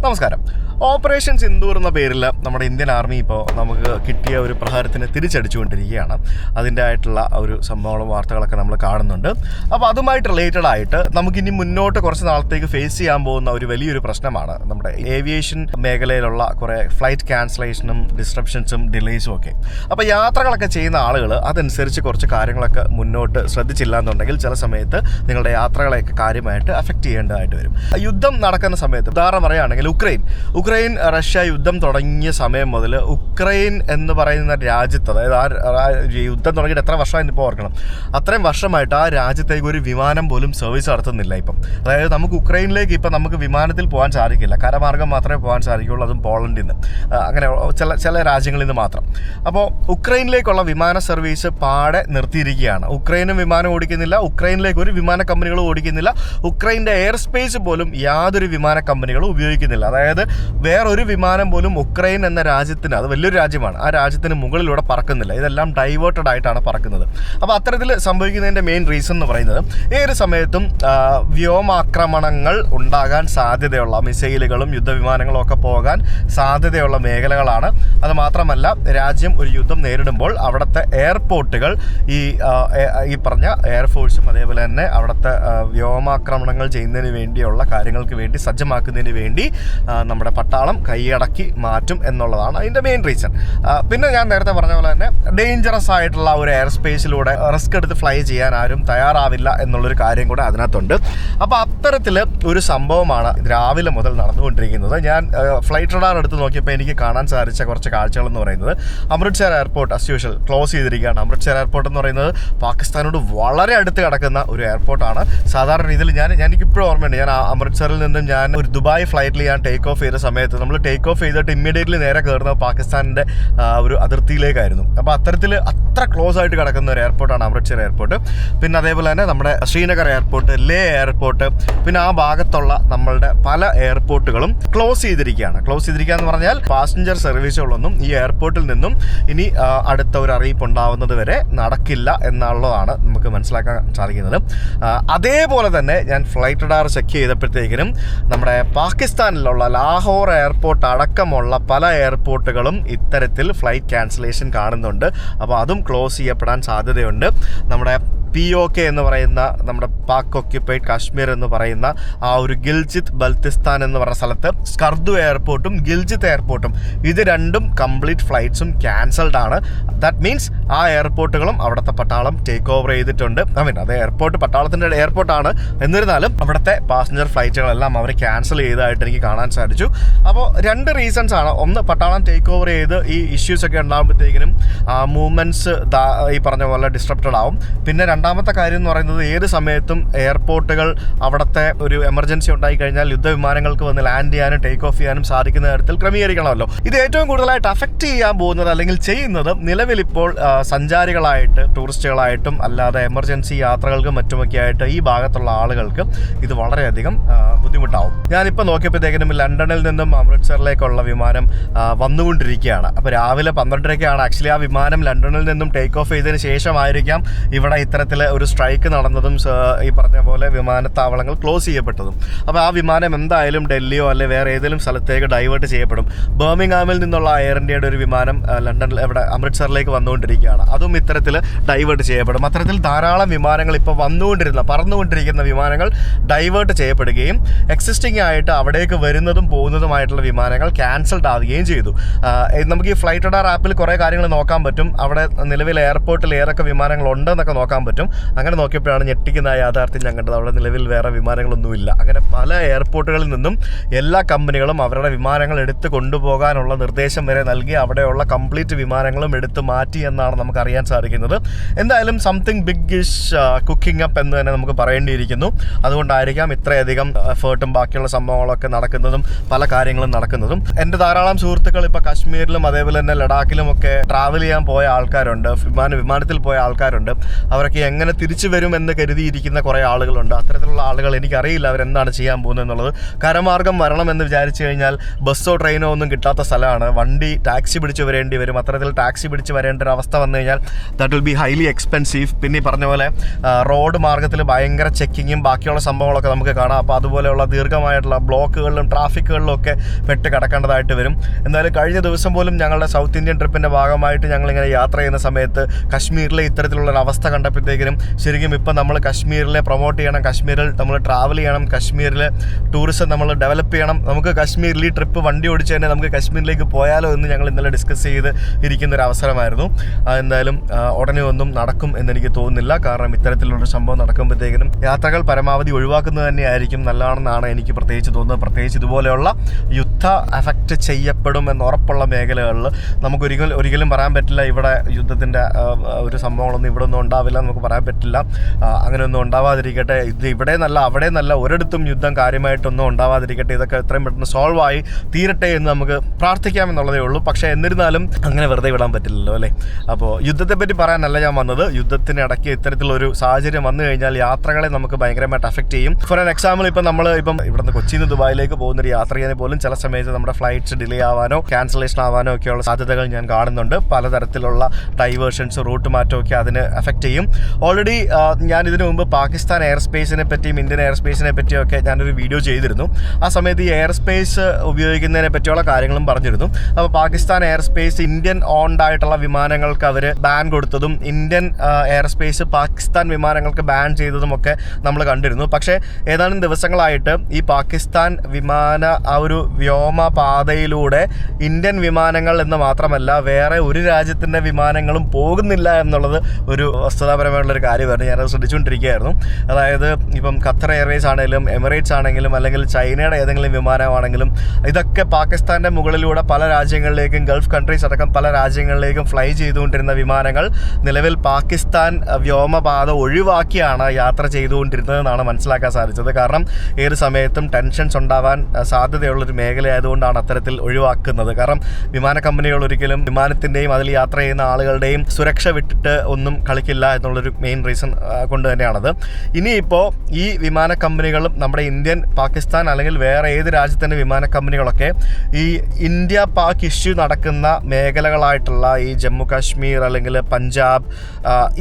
Vamos, cara. Operation Sindoor എന്ന പേരിൽ നമ്മുടെ ഇന്ത്യൻ ആർമി ഇപ്പോൾ നമുക്ക് കിട്ടിയ ഒരു പ്രഹാരത്തിന് തിരിച്ചടിച്ചുകൊണ്ടിരിക്കുകയാണ്. അതിന്റെ ആയിട്ടുള്ള ഒരു സംഭവങ്ങളും വാർത്തകളൊക്കെ നമ്മൾ കാണുന്നുണ്ട്. അപ്പോൾ അതുമായിട്ട് റിലേറ്റഡ് ആയിട്ട് നമുക്കിനി മുന്നോട്ട് കുറച്ച് നാളത്തേക്ക് ഫേസ് ചെയ്യാൻ പോകുന്ന ഒരു വലിയൊരു പ്രശ്നമാണ് നമ്മുടെ ഏവിയേഷൻ മേഖലയിലുള്ള കുറേ ഫ്ലൈറ്റ് ക്യാൻസലേഷനും ഡിസ്ട്രപ്ഷൻസും ഡിലേസും ഒക്കെ. അപ്പോൾ യാത്രകളൊക്കെ ചെയ്യുന്ന ആളുകൾ അതനുസരിച്ച് കുറച്ച് കാര്യങ്ങളൊക്കെ മുന്നോട്ട് ശ്രദ്ധിച്ചില്ല എന്നുണ്ടെങ്കിൽ ചില സമയത്ത് നിങ്ങളുടെ യാത്രകളെയൊക്കെ കാര്യമായിട്ട് അഫക്റ്റ് ചെയ്യേണ്ടതായിട്ട് വരും. യുദ്ധം നടക്കുന്ന സമയത്ത് ഉദാഹരണം പറയുകയാണെങ്കിൽ ഉക്രൈൻ ഉക്രൈൻ റഷ്യ യുദ്ധം തുടങ്ങിയ സമയം മുതൽ ഉക്രൈൻ എന്ന് പറയുന്ന രാജ്യത്ത് അതായത് ആ യുദ്ധം തുടങ്ങിയിട്ട് എത്ര വർഷമായി ഇപ്പോൾ ഓർക്കണം. അത്രയും വർഷമായിട്ട് ആ രാജ്യത്തേക്ക് ഒരു വിമാനം പോലും സർവീസ് നടത്തുന്നില്ല ഇപ്പം. അതായത് നമുക്ക് ഉക്രൈനിലേക്ക് ഇപ്പം നമുക്ക് വിമാനത്തിൽ പോകാൻ സാധിക്കില്ല. കരമാർഗം മാത്രമേ പോകാൻ സാധിക്കുകയുള്ളൂ അതും പോളണ്ടിൽ നിന്ന്. അങ്ങനെ ചില ചില രാജ്യങ്ങളിൽ നിന്ന് മാത്രം. അപ്പോൾ ഉക്രൈനിലേക്കുള്ള വിമാന സർവീസ് പാടെ നിർത്തിയിരിക്കുകയാണ്. ഉക്രൈനും വിമാനം ഓടിക്കുന്നില്ല ഉക്രൈനിലേക്ക് ഒരു വിമാന കമ്പനികളും ഓടിക്കുന്നില്ല. ഉക്രൈന്റെ എയർ സ്പേസ് പോലും യാതൊരു വിമാന കമ്പനികളും ഉപയോഗിക്കുന്നില്ല. അതായത് വേറൊരു വിമാനം പോലും ഉക്രൈൻ എന്ന രാജ്യത്തിന് അത് വലിയൊരു രാജ്യമാണ് ആ രാജ്യത്തിന് മുകളിലൂടെ പറക്കുന്നില്ല. ഇതെല്ലാം ഡൈവേർട്ടഡ് ആയിട്ടാണ് പറക്കുന്നത്. അപ്പോൾ അത്തരത്തിൽ സംഭവിക്കുന്നതിന്റെ മെയിൻ റീസൺ എന്ന് പറയുന്നത് ഏത് സമയത്തും വ്യോമാക്രമണങ്ങൾ ഉണ്ടാകാൻ സാധ്യതയുള്ള മിസൈലുകളും യുദ്ധവിമാനങ്ങളും ഒക്കെ പോകാൻ സാധ്യതയുള്ള മേഖലകളാണ്. അത് മാത്രമല്ല രാജ്യം ഒരു യുദ്ധം നേരിടുമ്പോൾ അവിടുത്തെ എയർപോർട്ടുകൾ ഈ ഈ പറഞ്ഞ എയർഫോഴ്സും അതേപോലെ തന്നെ അവിടുത്തെ വ്യോമാക്രമണങ്ങൾ ചെയ്യുന്നതിന് വേണ്ടിയുള്ള കാര്യങ്ങൾക്ക് വേണ്ടി സജ്ജമാക്കുന്നതിന് വേണ്ടി നമ്മുടെ പട്ടാളം കൈയടക്കി മാറ്റും എന്നുള്ളതാണ് അതിന്റെ മെയിൻ റീസൺ പിന്നെ ഞാൻ നേരത്തെ പറഞ്ഞ പോലെ തന്നെ ഡേഞ്ചറസ് ആയിട്ടുള്ള ഒരു എയർ സ്പേസിലൂടെ റിസ്ക് എടുത്ത് ഫ്ലൈ ചെയ്യാൻ ആരും തയ്യാറാവില്ല എന്നുള്ളൊരു കാര്യം കൂടെ അതിനകത്തുണ്ട്. അപ്പോൾ അത്തരത്തിൽ ഒരു സംഭവമാണ് രാവിലെ മുതൽ നടന്നുകൊണ്ടിരിക്കുന്നത്. ഞാൻ ഫ്ലൈറ്റ് റഡാർ എടുത്ത് നോക്കിയപ്പോൾ എനിക്ക് കാണാൻ സാധിച്ച കുറച്ച് കാഴ്ചകൾ എന്ന് പറയുന്നത് Amritsar airport as usual close ചെയ്തിരിക്കുകയാണ്. അമൃത്സർ എയർപോർട്ട് എന്ന് പറയുന്നത് പാകിസ്ഥാനോട് വളരെ അടുത്ത് കിടക്കുന്ന ഒരു എയർപോർട്ടാണ് സാധാരണ രീതിയിൽ ഞാൻ ഞാൻ എനിക്കിപ്പോഴും ഓർമ്മയുണ്ട്. ഞാൻ അമൃത്സറിൽ നിന്നും ഞാൻ ഒരു ദുബായ് ഫ്ലൈറ്റിൽ ഞാൻ ടേക്ക് ഓഫ് ചെയ്ത സമയത്ത് നമ്മൾ ടേക്ക് ഓഫ് ചെയ്തിട്ട് ഇമ്മീഡിയറ്റ്ലി നേരെ കയറുന്നത് പാകിസ്ഥാനിന്റെ ഒരു അതിർത്തിയിലേക്കായിരുന്നു. അപ്പോൾ അത്തരത്തിൽ അത്ര ക്ലോസ് ആയിട്ട് കിടക്കുന്ന ഒരു എയർപോർട്ടാണ് അമൃത്സർ എയർപോർട്ട് പിന്നെ അതേപോലെ തന്നെ നമ്മുടെ ശ്രീനഗർ എയർപോർട്ട് ലേ എയർപോർട്ട് പിന്നെ ആ ഭാഗത്തുള്ള നമ്മളുടെ പല എയർപോർട്ടുകളും ക്ലോസ് ചെയ്തിരിക്കുകയാണ്. ക്ലോസ് ചെയ്തിരിക്കുക എന്ന് പറഞ്ഞാൽ പാസഞ്ചർ സർവീസുകളൊന്നും ഈ എയർപോർട്ടിൽ നിന്നും ഇനി അടുത്ത ഒരു അറിയിപ്പ് ഉണ്ടാവുന്നത് വരെ നടക്കില്ല എന്നുള്ളതാണ് നമുക്ക് മനസ്സിലാക്കാൻ സാധിക്കുന്നത്. അതേപോലെ തന്നെ ഞാൻ ഫ്ലൈറ്റ് ഡാർ ചെക്ക് ചെയ്തപ്പോഴത്തേക്കിനും നമ്മുടെ പാകിസ്ഥാനിലുള്ള ലാഹോർ എയർപോർട്ട് അടക്കമുള്ള പല എയർപോർട്ടുകളും ഇത്തരത്തിൽ ഫ്ലൈറ്റ് ക്യാൻസലേഷൻ കാണുന്നുണ്ട്. അപ്പോൾ അതും ക്ലോസ് ചെയ്യപ്പെടാൻ സാധ്യതയുണ്ട്. നമ്മുടെ പി ഒ കെ എന്ന് പറയുന്ന നമ്മുടെ പാക് ഓക്യുപ്പൈഡ് കാശ്മീർ എന്ന് പറയുന്ന ആ ഒരു ഗിൽജിത്ത് ബൽത്തിസ്ഥാൻ എന്ന് പറഞ്ഞ സ്ഥലത്ത് സ്കർദു എയർപോർട്ടും ഗിൽജിത്ത് എയർപോർട്ടും. ഇത് രണ്ടും കംപ്ലീറ്റ് ഫ്ലൈറ്റ്സും ക്യാൻസൽഡ് ആണ്. ദാറ്റ് മീൻസ് ആ എയർപോർട്ടുകളും അവിടുത്തെ പട്ടാളം ടേക്ക് ഓവർ ചെയ്തിട്ടുണ്ട്. ഐ മീൻ അത് എയർപോർട്ട് പട്ടാളത്തിന്റെ എയർപോർട്ടാണ് എന്നിരുന്നാലും അവിടുത്തെ പാസഞ്ചർ ഫ്ലൈറ്റുകളെല്ലാം അവർ ക്യാൻസൽ ചെയ്തതായിട്ട് എനിക്ക് കാണാൻ സാധിച്ചു. അപ്പോൾ രണ്ട് റീസൺസ് ആണ്. ഒന്ന് പട്ടാളം ടേക്ക് ഓവർ ചെയ്ത് ഈ ഇഷ്യൂസ് ഒക്കെ ഉണ്ടാകുമ്പോഴത്തേക്കിനും മൂവ്മെന്റ്സ് ഈ പറഞ്ഞ പോലെ ഡിസ്ട്രപ്റ്റഡ് ആവും. പിന്നെ രണ്ടാമത്തെ കാര്യം എന്ന് പറയുന്നത് ഏത് സമയത്തും എയർപോർട്ടുകൾ അവിടുത്തെ ഒരു എമർജൻസി ഉണ്ടായി കഴിഞ്ഞാൽ യുദ്ധവിമാനങ്ങൾക്ക് വന്ന് ലാൻഡ് ചെയ്യാനും ടേക്ക് ഓഫ് ചെയ്യാനും സാധിക്കുന്ന തരത്തിൽ ക്രമീകരിക്കണമല്ലോ. ഇത് ഏറ്റവും കൂടുതലായിട്ട് അഫക്റ്റ് ചെയ്യാൻ പോകുന്നത് അല്ലെങ്കിൽ ചെയ്യുന്നത് നിലവിലിപ്പോൾ സഞ്ചാരികളായിട്ട് ടൂറിസ്റ്റുകളായിട്ടും അല്ലാതെ എമർജൻസി യാത്രകൾക്കും മറ്റുമൊക്കെ ആയിട്ട് ഈ ഭാഗത്തുള്ള ആളുകൾക്ക് ഇത് വളരെയധികം ബുദ്ധിമുട്ടാവും. ഞാനിപ്പോൾ നോക്കിയപ്പോഴത്തേക്കിനും ലണ്ടനിൽ നിന്നും അമൃത്സറിലേക്കുള്ള വിമാനം വന്നുകൊണ്ടിരിക്കുകയാണ്. അപ്പോൾ രാവിലെ പന്ത്രണ്ടരയ്ക്കാണ്. ആക്ച്വലി ആ വിമാനം ലണ്ടനിൽ നിന്നും ടേക്ക് ഓഫ് ചെയ്തതിന് ശേഷമായിരിക്കാം ഇവിടെ ഇത്തരത്തിൽ ഒരു സ്ട്രൈക്ക് നടന്നതും ഈ പറഞ്ഞ പോലെ വിമാനത്താവളങ്ങൾ ക്ലോസ് ചെയ്യപ്പെട്ടതും. അപ്പോൾ ആ വിമാനം എന്തായാലും ഡൽഹിയോ അല്ലെ വേറെ ഏതെങ്കിലും സ്ഥലത്തേക്ക് ഡൈവേർട്ട് ചെയ്യപ്പെടും. ബർമിംഗാമിൽ നിന്നുള്ള എയർ ഇന്ത്യയുടെ ഒരു വിമാനം ലണ്ടനിൽ ഇവിടെ അമൃത്സറിലേക്ക് വന്നുകൊണ്ടിരിക്കുകയാണ്. അതും ഇത്തരത്തിൽ ഡൈവേർട്ട് ചെയ്യപ്പെടും. അത്തരത്തിൽ ധാരാളം വിമാനങ്ങൾ ഇപ്പോൾ വന്നുകൊണ്ടിരുന്ന പറന്നുകൊണ്ടിരിക്കുന്ന വിമാനങ്ങൾ ഡൈവേർട്ട് ചെയ്യപ്പെടുകയും എക്സിസ്റ്റിംഗ് ആയിട്ട് അവിടേക്ക് വരുന്നതും പോകുന്നതുമായിട്ടുള്ള വിമാനങ്ങൾ ക്യാൻസൽഡ് ആവുകയും ചെയ്തു. നമുക്ക് ഈ ഫ്ലൈറ്റ് റഡാർ ആപ്പിൽ കുറേ കാര്യങ്ങൾ നോക്കാൻ പറ്റും. അവിടെ നിലവിൽ എയർപോർട്ടിൽ ഏതൊക്കെ വിമാനങ്ങൾ ഉണ്ടെന്നൊക്കെ നോക്കാൻ പറ്റും. അങ്ങനെ നോക്കിയപ്പോഴാണ് ഞെട്ടിക്കുന്ന യാഥാർത്ഥ്യം ഞാൻ കണ്ടത് അവിടെ നിലവിൽ വേറെ വിമാനങ്ങളൊന്നുമില്ല. അങ്ങനെ പല എയർപോർട്ടുകളിൽ നിന്നും എല്ലാ കമ്പനികളും അവരുടെ വിമാനങ്ങൾ എടുത്ത് കൊണ്ടുപോകാനുള്ള നിർദ്ദേശം വരെ നൽകി അവിടെയുള്ള കംപ്ലീറ്റ് വിമാനങ്ങളും എടുത്ത് മാറ്റി എന്നാണ് നമുക്ക് അറിയാൻ സാധിക്കുന്നത്. എന്തായാലും something big is cooking up എന്ന് തന്നെ നമുക്ക് പറയേണ്ടിയിരിക്കുന്നു. അതുകൊണ്ടായിരിക്കാം ഇത്രയധികം എഫേർട്ടും ബാക്കിയുള്ള സംഭവങ്ങളൊക്കെ നടക്കുന്നതും പല കാര്യങ്ങളും നടക്കുന്നതും. എന്റെ ധാരാളം സുഹൃത്തുക്കൾ ഇപ്പോൾ കാശ്മീരിലും അതേപോലെ തന്നെ ലഡാക്കിലും ഒക്കെ ട്രാവൽ ചെയ്യാൻ പോയ ആൾക്കാരുണ്ട്. വിമാന വിമാനത്തിൽ പോയ ആൾക്കാരുണ്ട്. അവരൊക്കെ എങ്ങനെ തിരിച്ചു വരും എന്ന് കരുതിയിരിക്കുന്ന കുറേ ആളുകളുണ്ട്. അത്തരത്തിലുള്ള ആളുകൾ എനിക്കറിയില്ല അവരെന്താണ് ചെയ്യാൻ പോകുന്നത് എന്നുള്ളത്. കരമാർഗം വരണമെന്ന് വിചാരിച്ചു കഴിഞ്ഞാൽ ബസ്സോ ട്രെയിനോ ഒന്നും കിട്ടാത്ത സ്ഥലമാണ്. വണ്ടി ടാക്സി പിടിച്ച് വരേണ്ടി വരും. അത്തരത്തിൽ ടാക്സി പിടിച്ച് വരേണ്ട ഒരു അവസ്ഥ വന്നു കഴിഞ്ഞാൽ that will be highly expensive പിന്നെ പറഞ്ഞ പോലെ റോഡ് മാർഗത്തിൽ ഭയങ്കര ചെക്കിങ്ങും ബാക്കിയുള്ള സംഭവങ്ങളൊക്കെ നമുക്ക് കാണാം. അപ്പോൾ അതുപോലെയുള്ള ദീർഘമായിട്ടുള്ള ബ്ലോക്കുകളിലും ട്രാഫിക്കുകളിലും ഒക്കെ പെട്ട് കിടക്കേണ്ടതായിട്ട് വരും. എന്നാലും കഴിഞ്ഞ ദിവസം പോലും ഞങ്ങളുടെ സൗത്ത് ഇന്ത്യൻ ട്രിപ്പിന്റെ ഭാഗമായിട്ട് ഞങ്ങളിങ്ങനെ യാത്ര ചെയ്യുന്ന സമയത്ത് കശ്മീരിലെ ഇത്തരത്തിലുള്ള ഒരു അവസ്ഥ കണ്ടപ്പോഴത്തേക്കിനും ശരിക്കും ഇപ്പം നമ്മൾ കശ്മീരിലെ പ്രൊമോട്ട് ചെയ്യണം കശ്മീരിൽ നമ്മൾ ട്രാവൽ ചെയ്യണം കശ്മീരിലെ ടൂറിസം നമ്മൾ ഡെവലപ്പ് ചെയ്യണം. നമുക്ക് കശ്മീരിൽ ഈ ട്രിപ്പ് വണ്ടി ഓടിച്ച് തന്നെ നമുക്ക് കശ്മീരിലേക്ക് പോയാലോ എന്ന് ഞങ്ങൾ ഇന്നലെ ഡിസ്കസ് ചെയ്ത് ഇരിക്കുന്ന ഒരു അവസരമായിരുന്നു എന്തായാലും ഉടനെ ഒന്നും നടക്കും എന്ന് എനിക്ക് തോന്നുന്നില്ല. കാരണം ഇത്തരത്തിലുള്ളൊരു സംഭവം നടക്കുമ്പോഴത്തേക്കിനും യാത്രകൾ പരമാവധി ഒഴിവാക്കുന്നത് തന്നെയായിരിക്കും നല്ലതാണെന്നാണ് എനിക്ക് പ്രത്യേകിച്ച് തോന്നുന്നത്. പ്രത്യേകിച്ച് ഇതുപോലെയുള്ള യുദ്ധ അഫക്റ്റ് ചെയ്യപ്പെടും എന്ന് ഉറപ്പുള്ള മേഖലകളിൽ നമുക്ക് ഒരിക്കലും ഒരിക്കലും പറയാൻ പറ്റില്ല ഇവിടെ യുദ്ധത്തിന്റെ ഒരു സംഭവങ്ങളൊന്നും ഇവിടെ ഒന്നും ഉണ്ടാവില്ല നമുക്ക് പറയാൻ പറ്റില്ല. അങ്ങനെയൊന്നും ഉണ്ടാവാതിരിക്കട്ടെ. ഇത് ഇവിടെ നല്ല അവിടെ നല്ല ഒരിടത്തും യുദ്ധം കാര്യമായിട്ടൊന്നും ഉണ്ടാവാതിരിക്കട്ടെ. ഇതൊക്കെ എത്രയും പെട്ടെന്ന് സോൾവ് ആയി തീരട്ടെ എന്ന് നമുക്ക് പ്രാർത്ഥിക്കാമെന്നുള്ളതേ ഉള്ളൂ. പക്ഷേ എന്നിരുന്നാലും അങ്ങനെ വെറുതെ വിടാൻ പറ്റില്ലല്ലോ അല്ലേ? അപ്പോൾ യുദ്ധത്തെപ്പറ്റി പറയാനല്ല ഞാൻ വന്നത്. യുദ്ധത്തിനിടയ്ക്ക് ഇത്തരത്തിലൊരു സാഹചര്യം വന്നു കഴിഞ്ഞാൽ യാത്രകളെ നമുക്ക് ഭയങ്കരമായിട്ട് അഫക്റ്റ് ചെയ്യും. ഫോർ ആൻ എക്സാമ്പിൾ ഇപ്പം നമ്മൾ ഇപ്പം ഇവിടുന്ന് കൊച്ചിയിൽ നിന്ന് ദുബായിലേക്ക് പോകുന്ന ഒരു യാത്ര ചെയ്യാൻ പോലും ചില സമയത്ത് നമ്മുടെ ഫ്ലൈറ്റ്സ് ഡിലേ ആവാനോ ക്യാൻസലേഷൻ ആവാനോ ഒക്കെയുള്ള സാധ്യതകൾ ഞാൻ കാണുന്നുണ്ട്. പലതരത്തിലുള്ള ഡൈവേർഷൻസ് റൂട്ട് മാറ്റമൊക്കെ അതിന് അഫക്റ്റ് ചെയ്യും. ഓൾറെഡി ഞാൻ ഇതിനു മുമ്പ് പാകിസ്ഥാൻ എയർ സ്പേസിനെ പറ്റിയും ഇന്ത്യൻ എയർ സ്പേസിനെ പറ്റിയും ഒക്കെ ഞാനൊരു വീഡിയോ ചെയ്തിരുന്നു. ആ സമയത്ത് ഈ എയർ സ്പേസ് ഉപയോഗിക്കുന്നതിനെ പറ്റിയുള്ള കാര്യങ്ങളും പറഞ്ഞിരുന്നു. അപ്പോൾ Pakistan air space Indian owned ആയിട്ടുള്ള വിമാനങ്ങൾക്ക് അവർ ബാൻ കൊടുത്തതും ഇന്ത്യൻ എയർ സ്പേസ് പാകിസ്ഥാൻ വിമാനങ്ങൾക്ക് ബാൻ ചെയ്തതും ഒക്കെ നമ്മൾ കണ്ടിരുന്നു. പക്ഷേ ഏതാനും ദിവസങ്ങളായിട്ട് ഈ പാകിസ്ഥാൻ വിമാന ആ ഒരു വ്യോമപാതയിലൂടെ ഇന്ത്യൻ വിമാനങ്ങൾ എന്ന് മാത്രമല്ല വേറെ ഒരു രാജ്യത്തിന്റെ വിമാനങ്ങളും പോകുന്നില്ല എന്നുള്ളത് ഒരു വസ്തുതാപരമായിട്ടുള്ള ഒരു കാര്യമായിരുന്നു ഞാനത് ശ്രദ്ധിച്ചുകൊണ്ടിരിക്കുകയായിരുന്നു. അതായത് ഇപ്പം ഖത്തർ എയർവേസ് ആണെങ്കിലും എമിറേറ്റ്സ് ആണെങ്കിലും അല്ലെങ്കിൽ ചൈനയുടെ ഏതെങ്കിലും വിമാനമാണെങ്കിലും ഇതൊക്കെ പാകിസ്ഥാന്റെ മുകളിലൂടെ പല രാജ്യങ്ങളിലേക്കും ഗൾഫ് കൺട്രീസ് അടക്കം പല രാജ്യങ്ങളിലേക്കും ഫ്ലൈ ചെയ്തുകൊണ്ടിരുന്ന വിമാനങ്ങൾ നിലവിൽ പാകിസ്ഥാൻ വ്യോമപാത ഒഴിവാക്കിയാണ് യാത്ര ചെയ്തുകൊണ്ടിരുന്നതെന്നാണ് മനസ്സിലാക്കാൻ സാധിച്ചത്. കാരണം ഏത് സമയത്തും ടെൻഷൻസ് ഉണ്ടാവാൻ സാധ്യതയുള്ളൊരു മേഖലയായതുകൊണ്ടാണ് അത്തരത്തിൽ ഒഴിവാക്കുന്നത്. കാരണം വിമാന കമ്പനികൾ ഒരിക്കലും വിമാനത്തിന്റെയും അതിൽ യാത്ര ചെയ്യുന്ന ആളുകളുടെയും സുരക്ഷ വിട്ടിട്ട് ഒന്നും കളിക്കില്ല എന്നുള്ളൊരു മെയിൻ റീസൺ കൊണ്ട് തന്നെയാണത്. ഇനിയിപ്പോൾ ഈ വിമാന കമ്പനികളും നമ്മുടെ ഇന്ത്യൻ പാകിസ്ഥാൻ അല്ലെങ്കിൽ വേറെ ഏത് രാജ്യത്തിന്റെ വിമാന കമ്പനികളൊക്കെ ഈ ഇന്ത്യ പാക് ഇഷ്യൂ നടക്കുന്ന മേഖലകളായിട്ടുള്ള ഈ ജമ്മു കാശ്മീർ അല്ലെങ്കിൽ പഞ്ചാബ്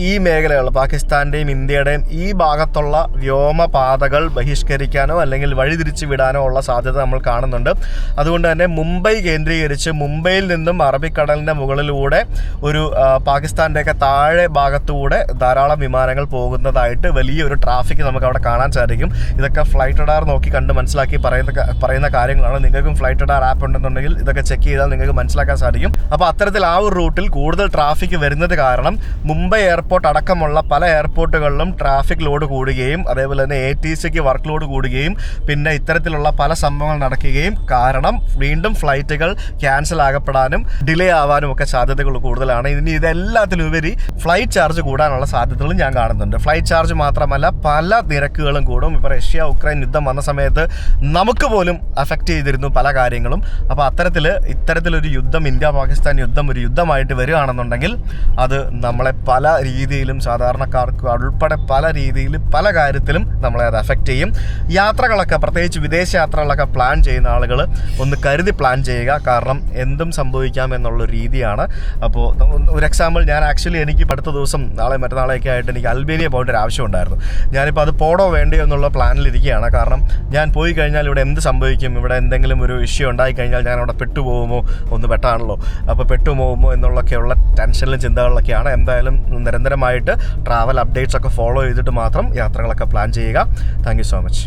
ഈ മേഖലകൾ പാകിസ്ഥാന്റെയും ഇന്ത്യയുടെയും ഈ ഭാഗത്തുള്ള വ്യോമപാതകൾ ബഹിഷ്കരിക്കാനോ അല്ലെങ്കിൽ വഴിതിരിച്ച് വിടാനോ ഉള്ള സാധ്യത നമ്മൾ കാണുന്നുണ്ട്. അതുകൊണ്ട് തന്നെ മുംബൈ കേന്ദ്രീകരിച്ച് മുംബൈയിൽ നിന്നും അറബിക്കടലിന്റെ മുകളിലൂടെ ഒരു പാകിസ്ഥാന്റെയൊക്കെ താഴെ ഭാഗത്തൂടെ ധാരാളം വിമാനങ്ങൾ പോകുന്നതായിട്ട് വലിയൊരു ട്രാഫിക് നമുക്ക് അവിടെ കാണാൻ സാധിക്കും. ഇതൊക്കെ ഫ്ലൈറ്റ് റഡാർ നോക്കി കണ്ട് മനസ്സിലാക്കി പറയുന്ന പറയുന്ന കാര്യങ്ങളാണ്. നിങ്ങൾക്കും ഫ്ലൈറ്റ് റഡാർ ആപ്പ് ഉണ്ടെന്നുണ്ടെങ്കിൽ ഇതൊക്കെ ചെക്ക് ചെയ്താൽ നിങ്ങൾക്ക് മനസ്സിലാക്കാൻ സാധിക്കും. അപ്പോൾ അത്തരത്തിൽ ആ ഒരു റൂട്ടിൽ കൂടുതൽ ട്രാഫിക് വരുന്നത് കാരണം മുംബൈ എയർപോർട്ട് അടക്കമുള്ള പല എയർപോർട്ടുകളിലും ട്രാഫിക് ലോഡ് കൂടുകയും അതേപോലെ തന്നെ എ ടി സിക്ക് വർക്ക് ലോഡ് കൂടുകയും പിന്നെ ഇത്തരത്തിലുള്ള പല സംഭവങ്ങൾ നടക്കുകയും കാരണം വീണ്ടും ഫ്ലൈറ്റുകൾ ക്യാൻസൽ ആകപ്പെടാനും ഡിലേ ആവാനും ഒക്കെ സാധ്യതകൾ കൂടുതലാണ്. ഇനി ഇതെല്ലാത്തിനുപരി ഫ്ലൈറ്റ് ചാർജ് കൂടാനുള്ള സാധ്യതകളും ഞാൻ കാണുന്നുണ്ട്. ഫ്ലൈറ്റ് ചാർജ് മാത്രമല്ല പല നിരക്കുകളും കൂടും. ഇപ്പോൾ റഷ്യ ഉക്രൈൻ യുദ്ധം വന്ന സമയത്ത് നമുക്ക് പോലും അഫക്റ്റ് ചെയ്തിരുന്നു പല കാര്യങ്ങളും. അപ്പോൾ അത്തരത്തിൽ ഇത്തരത്തിലൊരു യുദ്ധം ഇന്ത്യ പാകിസ്ഥാൻ യുദ്ധം ഒരു യുദ്ധമായിട്ട് വരികയാണെന്നുണ്ടെങ്കിൽ അത് നമ്മളെ പല രീതിയിലും സാധാരണക്കാർക്ക് ഉൾപ്പെടെ പല രീതിയിൽ പല കാര്യത്തിലും നമ്മളെ അത് അഫക്റ്റ് ചെയ്യും. യാത്രകളൊക്കെ പ്രത്യേകിച്ച് വിദേശ യാത്രകളൊക്കെ പ്ലാൻ ചെയ്യുന്ന ആളുകൾ ഒന്ന് കരുതി പ്ലാൻ ചെയ്യുക. കാരണം എന്തും സംഭവിക്കാം എന്നുള്ള രീതിയാണ്. അപ്പോൾ ഒരു എക്സാമ്പിൾ ഞാൻ ആക്ച്വലി എനിക്ക് അടുത്ത ദിവസം നാളെ മറ്റന്നാളെയൊക്കെ ആയിട്ട് എനിക്ക് അൽബേനിയ പോകേണ്ട ഒരു ആവശ്യമുണ്ടായിരുന്നു ഞാനിപ്പോൾ അത് പോടോ വേണ്ടയോ എന്നുള്ള പ്ലാനിലിരിക്കുകയാണ് കാരണം ഞാൻ പോയി കഴിഞ്ഞാൽ ഇവിടെ എന്ത് സംഭവിക്കും? ഇവിടെ എന്തെങ്കിലും ഒരു ഇഷ്യൂ ഉണ്ടായി കഴിഞ്ഞാൽ ഞാൻ അവിടെ പെട്ടുപോകുമോ ഒന്ന് പെട്ടാണല്ലോ. അപ്പോൾ പെട്ടുപോകുമോ എന്നുള്ളൊക്കെയുള്ള ടെൻഷനിലും ചിന്തകളിലൊക്കെയാണ്. എന്തായാലും നിരന്തരമായിട്ട് ട്രാവൽ അപ്ഡേറ്റ്സ് ഒക്കെ ഫോളോ ചെയ്തിട്ട് മാത്രം യാത്രകളൊക്കെ പ്ലാൻ ചെയ്യുക. Thank so much